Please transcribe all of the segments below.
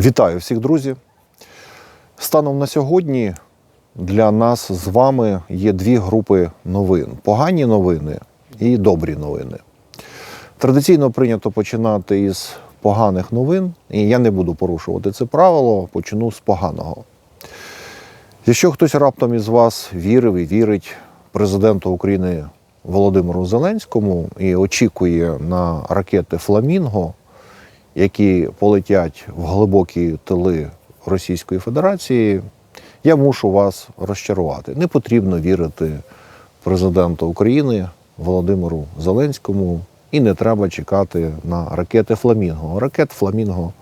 Вітаю всіх, друзі. Станом на сьогодні для нас з вами є дві групи новин: погані новини і добрі новини. Традиційно прийнято починати із поганих новин, і я не буду порушувати це правило, почну з поганого. Якщо хтось раптом із вас вірив і вірить президенту України Володимиру Зеленському і очікує на ракети Фламінго, які полетять в глибокі тили Російської Федерації, я мушу вас розчарувати. Не потрібно вірити президенту України Володимиру Зеленському і не треба чекати на ракети Фламінго. Ракет Фламінго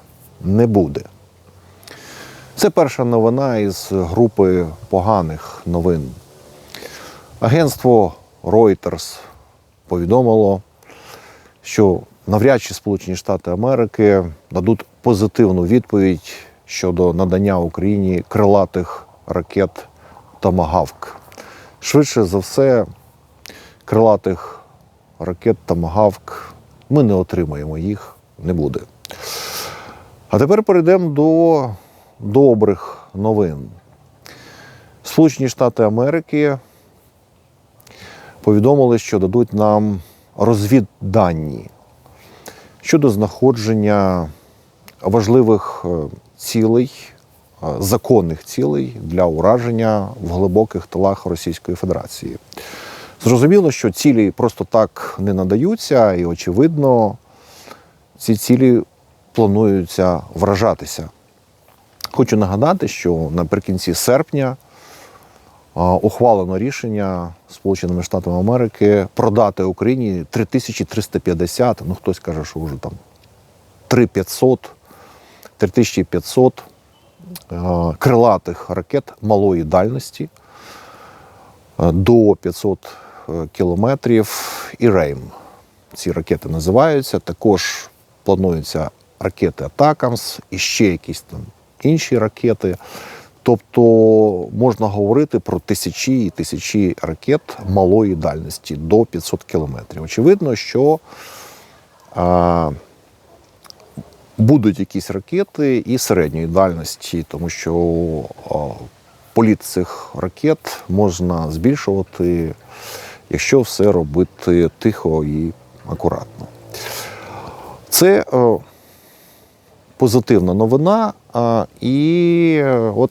не буде. Це перша новина із групи поганих новин. Агентство Reuters повідомило, що навряд чи Сполучені Штати Америки дадуть позитивну відповідь щодо надання Україні крилатих ракет Томагавк. Швидше за все, крилатих ракет Томагавк ми не отримаємо, їх не буде. А тепер перейдемо до добрих новин. Сполучені Штати Америки повідомили, що дадуть нам розвіддані щодо знаходження важливих е, цілей, е, законних цілей для ураження в глибоких тилах Російської Федерації. Зрозуміло, що цілі просто так не надаються, і, очевидно, ці цілі плануються вражатися. Хочу нагадати, що наприкінці серпня ухвалено рішення Сполученими Штатами Америки продати Україні 3350, ну хтось каже, що вже там 3500, 3500 крилатих ракет малої дальності до 500 е, кілометрів і Рейм. Ці ракети називаються. Також плануються ракети Атакамс і ще якісь там інші ракети. Тобто можна говорити про тисячі і тисячі ракет малої дальності до 500 кілометрів. Очевидно, що а, будуть якісь ракети і середньої дальності, тому що а, політ цих ракет можна збільшувати, якщо все робити тихо і акуратно. Це е, позитивна новина. І е, от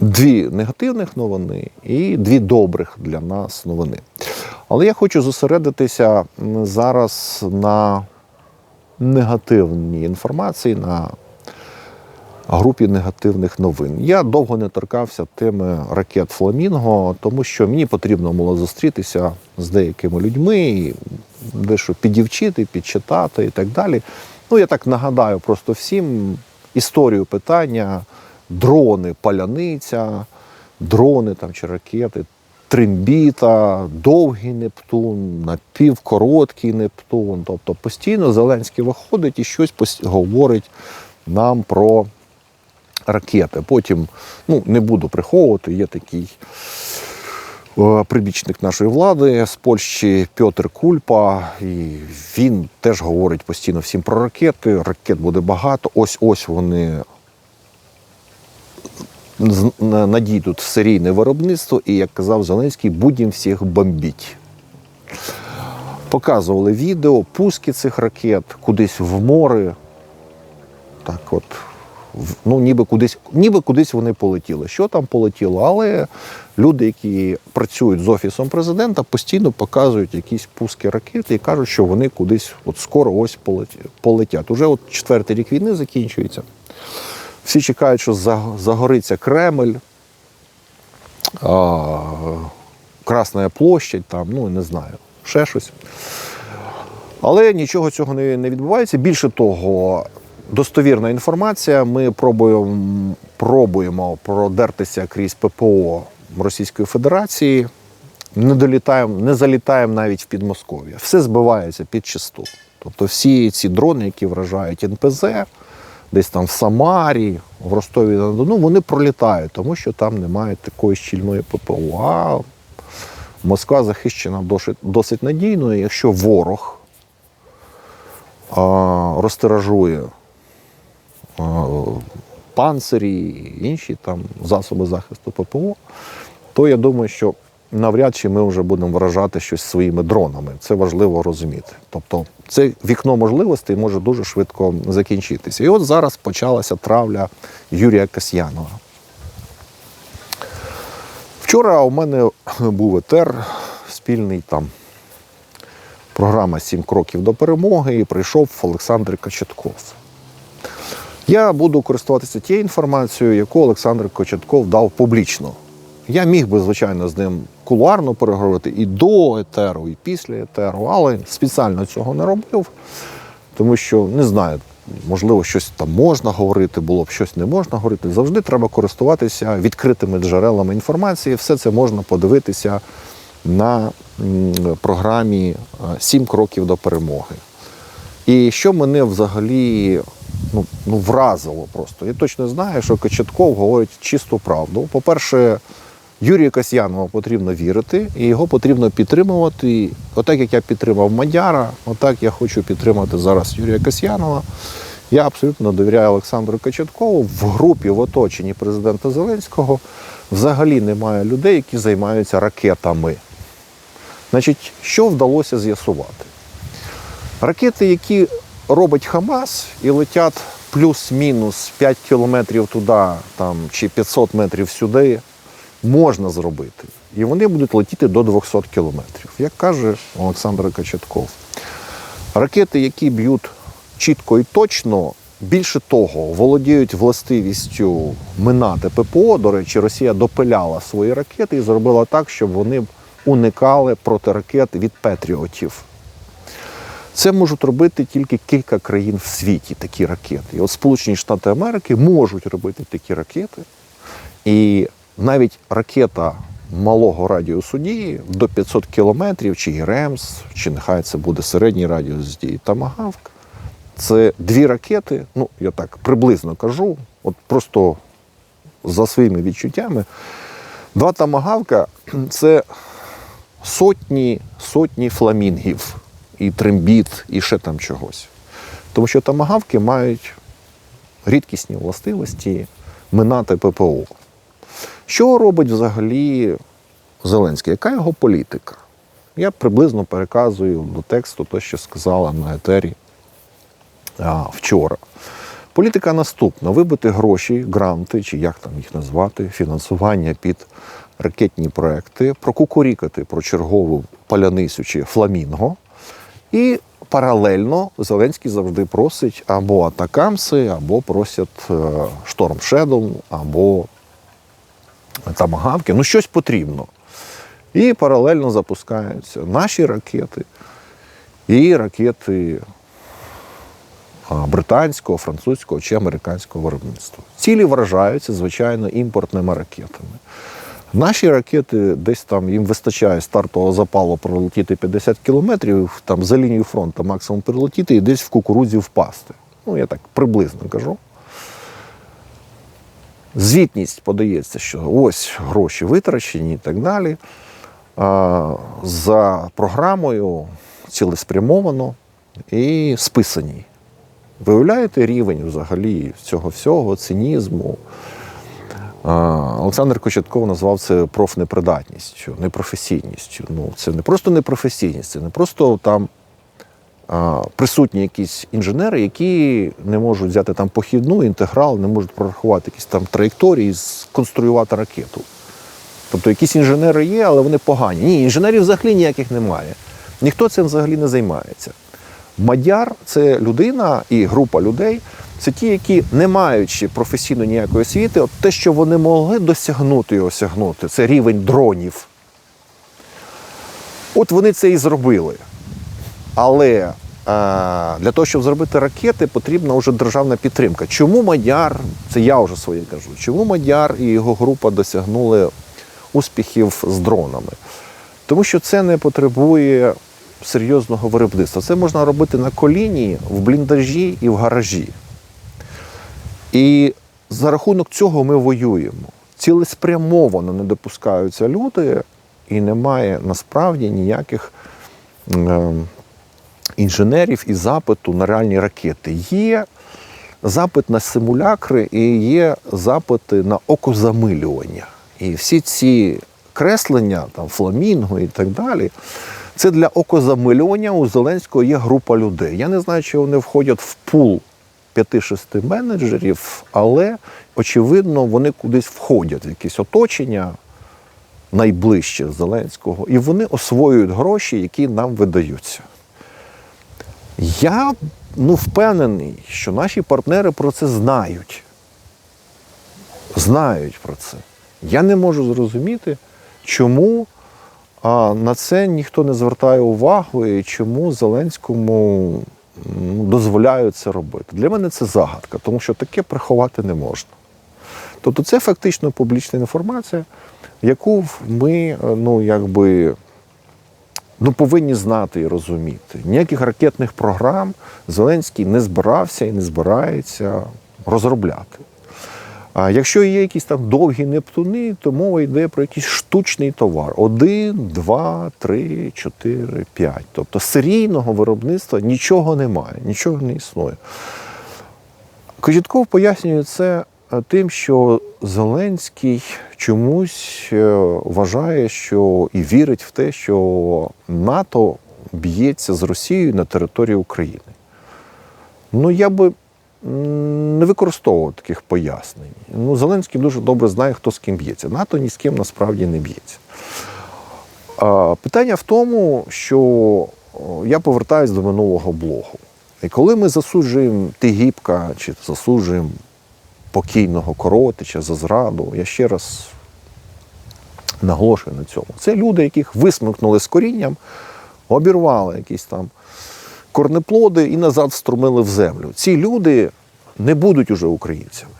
дві негативних новини і дві добрих для нас новини. Але я хочу зосередитися зараз на негативній інформації, на групі негативних новин. Я довго не торкався теми ракет Фламінго, тому що мені потрібно було зустрітися з деякими людьми, і дещо підівчити, підчитати і так далі. Ну, я так нагадаю просто всім історію питання: дрони, паляниця, дрони там чи ракети, трембіта, довгий Нептун, напівкороткий Нептун. Тобто постійно Зеленський виходить і щось говорить нам про ракети. Потім, ну, не буду приховувати, є такий прибічник нашої влади з Польщі Пьотр Кульпа. І він теж говорить постійно всім про ракети. Ракет буде багато. Ось ось вони надійдуть в серійне виробництво, і як казав Зеленський, будемо всіх бомбіть. Показували відео, пуски цих ракет кудись в море. Так от, ну, ніби кудись, ніби кудись вони полетіли. Що там полетіло? Але люди, які працюють з офісом президента, постійно показують якісь пуски ракет і кажуть, що вони кудись от скоро ось полетять. Уже от четвертий рік війни закінчується. Всі чекають, що загориться Кремль, а, Красна площадь, там, ну не знаю, ще щось. Але нічого цього не відбувається. Більше того, достовірна інформація. Ми пробуємо, пробуємо продертися крізь ППО Російської Федерації. Не долітаємо, не залітаємо навіть в Підмосков'я. Все збивається під чисту. Тобто всі ці дрони, які вражають НПЗ, десь там в Самарі, в Ростові на Дону, вони пролітають, тому що там немає такої щільної ППО. А Москва захищена досить, надійно. Якщо ворог а, розтиражує панцирі, і інші там засоби захисту ППО, то я думаю, що навряд чи ми вже будемо вражати щось своїми дронами. Це важливо розуміти. Тобто, це вікно можливостей може дуже швидко закінчитися. І от зараз почалася травля Юрія Касьянова. Вчора у мене був етер спільний там. Програма Сім кроків до перемоги і прийшов Олександр Кочетков. Я буду користуватися тією інформацією, яку Олександр Кочетков дав публічно. Я міг би, звичайно, з ним кулуарно переговорити і до етеру, і після етеру, але спеціально цього не робив, тому що не знаю, можливо, щось там можна говорити, було б щось не можна говорити. Завжди треба користуватися відкритими джерелами інформації. Все це можна подивитися на програмі е, Сім кроків до перемоги. І що мене взагалі ну, ну, вразило просто. Я точно знаю, що Кочетков говорить чисту правду. По-перше, Юрію Касьянову потрібно вірити, і його потрібно підтримувати. Отак, як я підтримав Мадяра, отак я хочу підтримати зараз Юрія Касьянова. Я абсолютно довіряю Олександру Кочеткову. В групі в оточенні президента Зеленського взагалі немає людей, які займаються ракетами. Значить, що вдалося з'ясувати? Ракети, які робить Хамас і летять плюс-мінус 5 кілометрів туди там, чи 500 метрів сюди, можна зробити. І вони будуть летіти до 200 кілометрів, як каже Олександр Качетков. Ракети, які б'ють чітко і точно, більше того, володіють властивістю минати ППО. До речі, Росія допиляла свої ракети і зробила так, щоб вони уникали протиракет від Петріотів. Це можуть робити тільки кілька країн в світі, такі ракети. І от Сполучені Штати Америки можуть робити такі ракети. І навіть ракета малого радіусу дії до 500 кілометрів, чи ІРЕМС, чи нехай це буде середній радіус дії Тамагавк. Це дві ракети, ну я так приблизно кажу, от просто за своїми відчуттями. Два тамагавка це сотні сотні фламінгів, і трембіт, і ще там чогось. Тому що тамагавки мають рідкісні властивості минати ППО. Що робить взагалі Зеленський? Яка його політика? Я приблизно переказую до тексту те, що сказала на етері а, вчора. Політика наступна: вибити гроші, гранти, чи як там їх назвати, фінансування під ракетні проекти, прокукурікати про чергову паляницю чи фламінго. І паралельно Зеленський завжди просить або атакамси, або просять е, шторм Шедоу, або тамагавки. Ну, щось потрібно. І паралельно запускаються наші ракети і ракети британського, французького чи американського виробництва. Цілі вражаються, звичайно, імпортними ракетами. Наші ракети десь там їм вистачає стартового запалу пролетіти 50 кілометрів, там за лінію фронту максимум прилетіти і десь в кукурудзі впасти. Ну, я так приблизно кажу. Звітність подається, що ось гроші витрачені і так далі. А, За програмою цілеспрямовано і списані. Виявляєте рівень взагалі цього всього, цинізму. Олександр Кочетков назвав це профнепридатністю, непрофесійністю. Ну, це не просто непрофесійність, це не просто там присутні якісь інженери, які не можуть взяти там похідну, інтеграл, не можуть прорахувати якісь там траєкторії, сконструювати ракету. Тобто якісь інженери є, але вони погані. Ні, інженерів взагалі ніяких немає. Ніхто цим взагалі не займається. Мадяр це людина і група людей. Це ті, які, не маючи професійно ніякої освіти, от те, що вони могли досягнути і осягнути, це рівень дронів. От вони це і зробили. Але а, для того, щоб зробити ракети, потрібна вже державна підтримка. Чому Мадяр, це я вже своє кажу, чому Мадяр і його група досягнули успіхів з дронами? Тому що це не потребує серйозного виробництва. Це можна робити на коліні, в бліндажі і в гаражі. І за рахунок цього ми воюємо. Цілеспрямовано не допускаються люди, і немає насправді ніяких е, інженерів і запиту на реальні ракети. Є запит на симулякри і є запити на окозамилювання. І всі ці креслення, там, фламінго і так далі, це для окозамилювання у Зеленського є група людей. Я не знаю, чи вони входять в пул 5-6 менеджерів, але очевидно, вони кудись входять в якесь оточення найближче Зеленського, і вони освоюють гроші, які нам видаються. Я ну, впевнений, що наші партнери про це знають. Знають про це. Я не можу зрозуміти, чому а, на це ніхто не звертає увагу і чому Зеленському дозволяють це робити. Для мене це загадка, тому що таке приховати не можна. Тобто це фактично публічна інформація, яку ми е, ну, якби, ну, повинні знати і розуміти. Ніяких ракетних програм Зеленський не збирався і не збирається розробляти. А якщо є якісь там довгі нептуни, то мова йде про якийсь штучний товар: один, два, три, чотири, п'ять. Тобто серійного виробництва нічого немає, нічого не існує. Кожітков пояснює це е, тим, що Зеленський чомусь е, вважає, що і вірить в те, що НАТО б'ється з Росією на території України. Ну, я би не використовував таких пояснень. Ну, Зеленський дуже добре знає, хто з ким б'ється. НАТО ні з ким насправді не б'ється. Питання в тому, що я повертаюсь до минулого блогу. І коли ми засуджуємо Тигіпка чи засуджуємо покійного Коротича за зраду, я ще раз наголошую на цьому. Це люди, яких висмикнули з корінням, обірвали якісь там корнеплоди і назад струмили в землю. Ці люди не будуть уже українцями.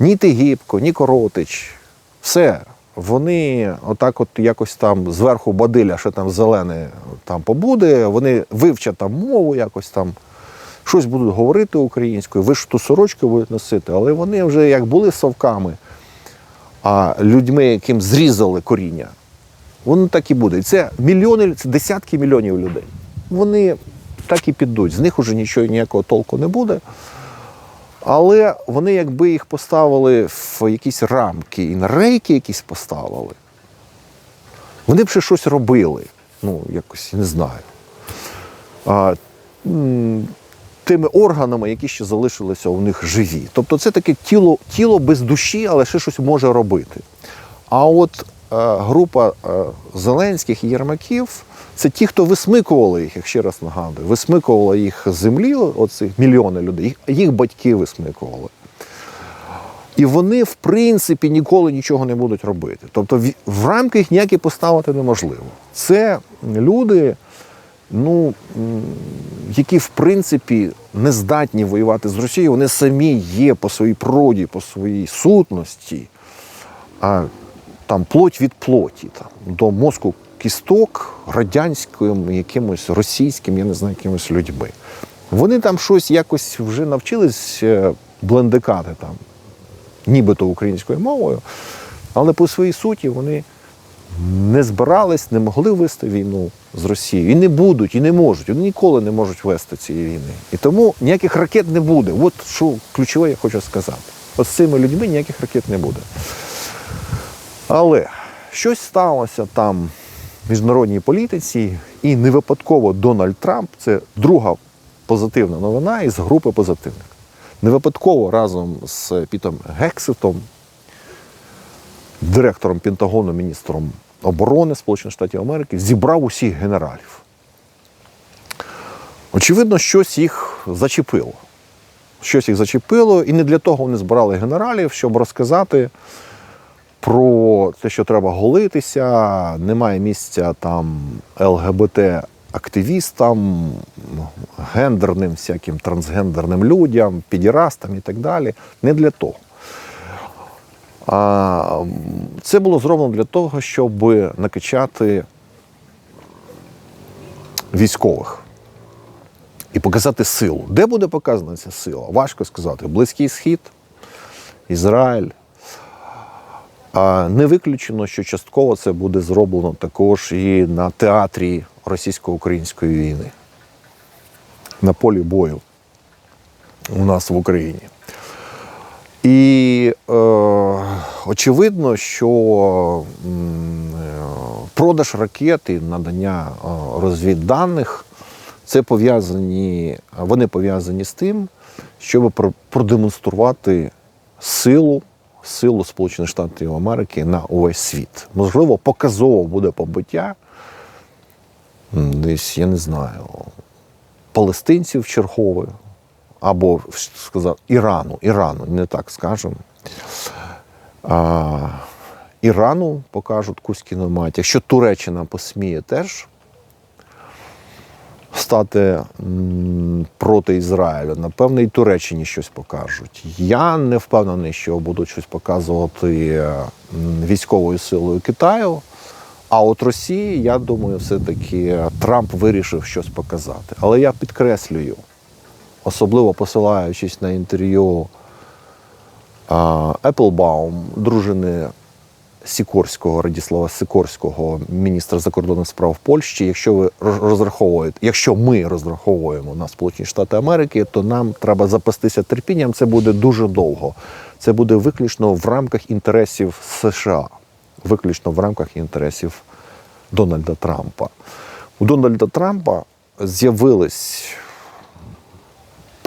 Ні Тигіпко, ні Коротич. Все. Вони отак, от якось там зверху бадиля, що там зелене там побуде, вони вивчать там мову, якось там щось будуть говорити українською, вишиту сорочку будуть носити, але вони вже як були совками, а людьми, яким зрізали коріння, воно так і буде. І це мільйони, це десятки мільйонів людей. Вони так і підуть. З них уже нічого ніякого толку не буде. Але вони, якби їх поставили в якісь рамки і на рейки якісь поставили, вони б ще щось робили. Ну, якось не знаю. А, тими органами, які ще залишилися у них живі. Тобто це таке тіло, тіло без душі, але ще щось може робити. А от е, група е, Зеленських і Єрмаків це ті, хто висмикували їх, як ще раз нагадую, висмикували їх з землі, оці мільйони людей, їх, їх батьки висмикували. І вони, в принципі, ніколи нічого не будуть робити. Тобто в, в рамки їх ніякі поставити неможливо. Це люди, ну, які, в принципі, не здатні воювати з Росією, вони самі є по своїй природі, по своїй сутності, а там плоть від плоті, там, до мозку кісток радянським, якимось російським, я не знаю, якимось людьми. Вони там щось якось вже навчились е, блендикати там, нібито українською мовою, але по своїй суті вони не збирались, не могли вести війну з Росією. І не будуть, і не можуть. Вони ніколи не можуть вести цієї війни. І тому ніяких ракет не буде. От що ключове я хочу сказати. От з цими людьми ніяких ракет не буде. Але щось сталося там міжнародній політиці, і не випадково Дональд Трамп це друга позитивна новина із групи позитивних. Не випадково разом з Пітом Гекситом, директором Пентагону, міністром оборони Сполучених Штатів Америки, зібрав усіх генералів. Очевидно, щось їх зачепило. Щось їх зачепило, і не для того вони збирали генералів, щоб розказати про те, що треба голитися, немає місця там ЛГБТ-активістам, гендерним всяким трансгендерним людям, підірастам і так далі. Не для того. А це було зроблено для того, щоб накачати військових і показати силу. Де буде показана ця сила? Важко сказати. Близький Схід, Ізраїль. А не виключено, що частково це буде зроблено також і на театрі російсько-української війни, на полі бою. у нас в Україні. І е, очевидно, що продаж ракет і надання е, розвідданих це пов'язані, вони пов'язані з тим, щоб продемонструвати силу, силу Сполучених Штатів Америки на увесь світ. Можливо, показово буде побиття десь, я не знаю, палестинців чергових, або сказав Ірану, Ірану, не так скажемо. Ірану покажуть Кузькіну мать. Якщо Туреччина посміє теж стати проти Ізраїля, напевно, і Туреччині щось покажуть. Я не впевнений, що будуть щось показувати військовою силою Китаю. А от Росії, я думаю, все-таки Трамп вирішив щось показати. Але я підкреслюю, особливо посилаючись на інтерв'ю Еплбаум, дружини Сікорського, Радіслава Сікорського, міністра закордонних справ Польщі. Якщо ви роз- розраховуєте, якщо ми розраховуємо на Сполучені Штати Америки, то нам треба запастися терпінням. Це буде дуже довго. Це буде виключно в рамках інтересів США, виключно в рамках інтересів Дональда Трампа. У Дональда Трампа з'явились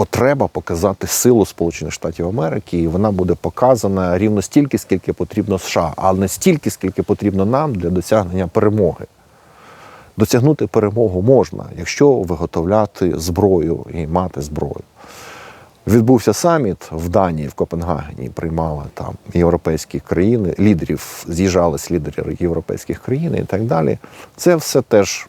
потреба показати силу Сполучених Штатів Америки, і вона буде показана рівно стільки, скільки потрібно США, а не стільки, скільки потрібно нам для досягнення перемоги. Досягнути перемогу можна, якщо виготовляти зброю і мати зброю. Відбувся саміт в Данії, в Копенгагені, приймали там європейські країни, лідерів, з'їжджались лідери європейських країн і так далі. Це все теж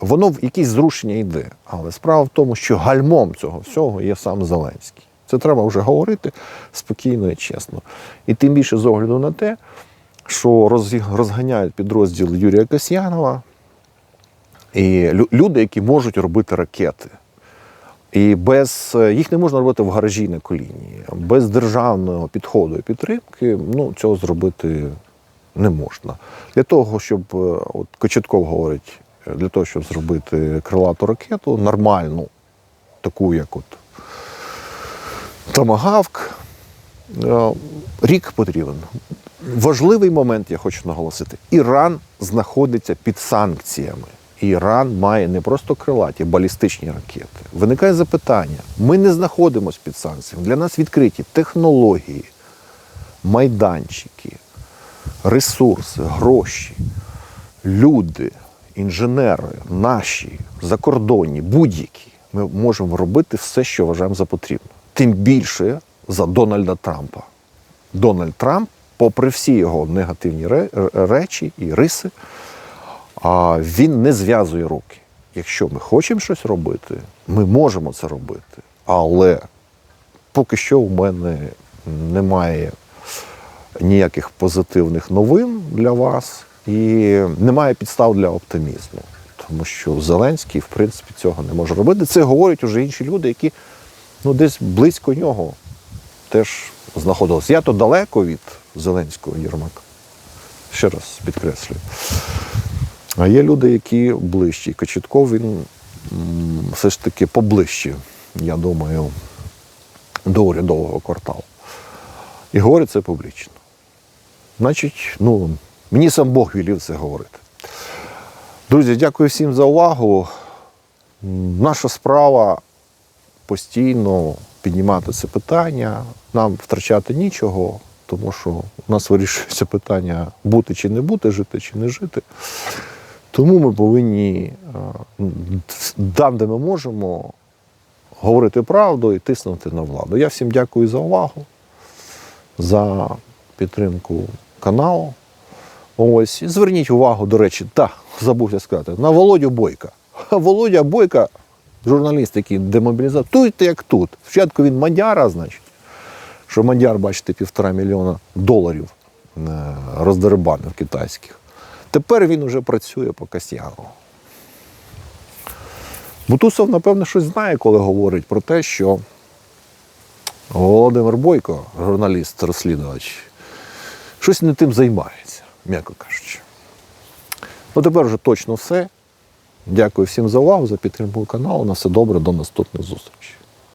воно в якісь зрушення йде. Але справа в тому, що гальмом цього всього є сам Зеленський. Це треба вже говорити спокійно і чесно. І тим більше з огляду на те, що розганяють підрозділ Юрія Касьянова і люди, які можуть робити ракети. І без їх не можна робити в гаражі на коліні. Без державного підходу і підтримки ну, цього зробити не можна. Для того, щоб е, от Кочетков говорить, е, для того, щоб зробити крилату ракету, нормальну, таку, як от Томагавк, е, рік потрібен. Важливий момент, я хочу наголосити: Іран знаходиться під санкціями. Іран має не просто крилаті, балістичні ракети. Виникає запитання: ми не знаходимося під санкціями. Для нас відкриті технології, майданчики, ресурси, гроші, люди, інженери, наші, закордонні, будь-які. Ми можемо робити все, що вважаємо за потрібне. Тим більше за Дональда Трампа. Дональд Трамп, попри всі його негативні ре- речі і риси, він не зв'язує руки. Якщо ми хочемо щось робити, ми можемо це робити. Але поки що у мене немає ніяких позитивних новин для вас і немає підстав для оптимізму. Тому що Зеленський, в принципі, цього не може робити. Це говорять уже інші люди, які ну, десь близько нього теж знаходилися. Я то далеко від Зеленського Єрмака. Ще раз підкреслюю. А є люди, які ближчі. Кочетков він все ж таки поближче, я думаю, до урядового кварталу. І говорить це публічно. Значить, ну, мені сам Бог вілів це говорити. Друзі, дякую всім за увагу. Наша справа постійно піднімати це питання, нам втрачати нічого, тому що у нас вирішується питання бути чи не бути, жити чи не жити. Тому ми повинні е, там, де ми можемо, говорити правду і тиснути на владу. Я всім дякую за увагу, за підтримку каналу. Ось, зверніть увагу, до речі, так, забувся сказати, на Володю Бойка. Володя Бойка, журналіст, який демобілізував, тут як тут. Спочатку він мадяра, значить, що мадяр, бачите, півтора мільйона доларів е, роздерибанив китайських. Тепер він вже працює по Касьянову. Бутусов, напевно, щось знає, коли говорить про те, що Володимир Бойко, журналіст-розслідувач, щось не тим займається, м'яко кажучи. Ну, тепер вже точно все. Дякую всім за увагу, за підтримку каналу. На все добре, до наступних зустрічей.